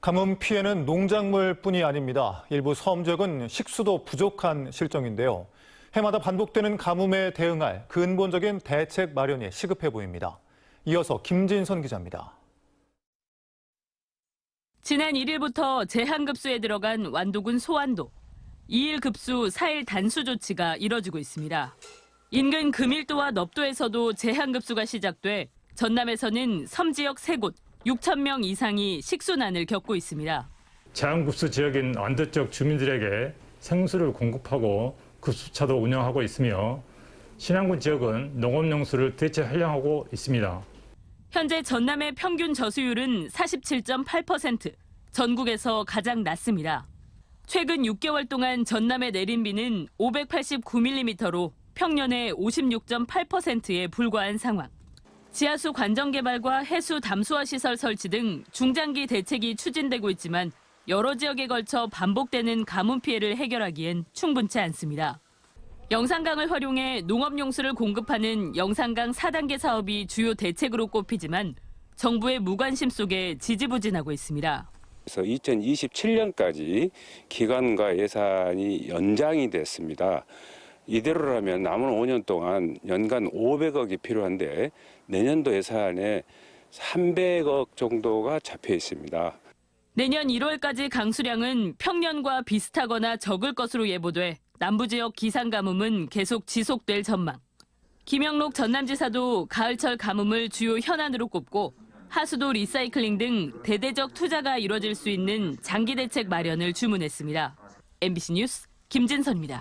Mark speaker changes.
Speaker 1: 가뭄 피해는 농작물뿐이 아닙니다. 일부 섬 지역은 식수도 부족한 실정인데요. 해마다 반복되는 가뭄에 대응할 근본적인 대책 마련이 시급해 보입니다. 이어서 김진선 기자입니다.
Speaker 2: 지난 1일부터 제한급수에 들어간 완도군 소완도. 2일 급수, 4일 단수 조치가 이뤄지고 있습니다. 인근 금일도와 넙도에서도 제한급수가 시작돼 전남에서는 섬 지역 3곳 6천 명 이상이 식수난을 겪고 있습니다.
Speaker 3: 제한급수 지역인 완도 쪽 주민들에게 생수를 공급하고 급수차도 운영하고 있으며 신안군 지역은 농업용수를 대체 활용하고 있습니다.
Speaker 2: 현재 전남의 평균 저수율은 47.8%, 전국에서 가장 낮습니다. 최근 6개월 동안 전남에 내린 비는 589mm로 평년의 56.8%에 불과한 상황. 지하수 관정 개발과 해수 담수화 시설 설치 등 중장기 대책이 추진되고 있지만 여러 지역에 걸쳐 반복되는 가뭄 피해를 해결하기엔 충분치 않습니다. 영산강을 활용해 농업 용수를 공급하는 영산강 4단계 사업이 주요 대책으로 꼽히지만 정부의 무관심 속에 지지부진하고 있습니다.
Speaker 4: 그래서 2027년까지 기간과 예산이 연장이 됐습니다. 이대로라면 남은 5년 동안 연간 500억이 필요한데 내년도 예산에 300억 정도가 잡혀 있습니다.
Speaker 2: 내년 1월까지 강수량은 평년과 비슷하거나 적을 것으로 예보돼 남부 지역 기상 가뭄은 계속 지속될 전망. 김영록 전남지사도 가을철 가뭄을 주요 현안으로 꼽고 하수도 리사이클링 등 대대적 투자가 이뤄질 수 있는 장기 대책 마련을 주문했습니다. MBC 뉴스 김진선입니다.